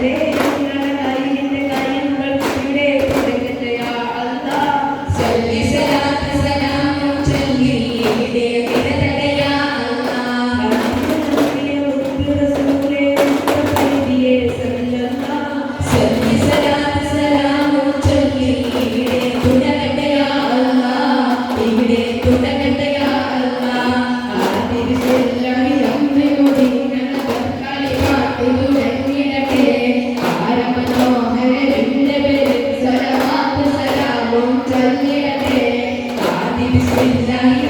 Yeah. Obrigada.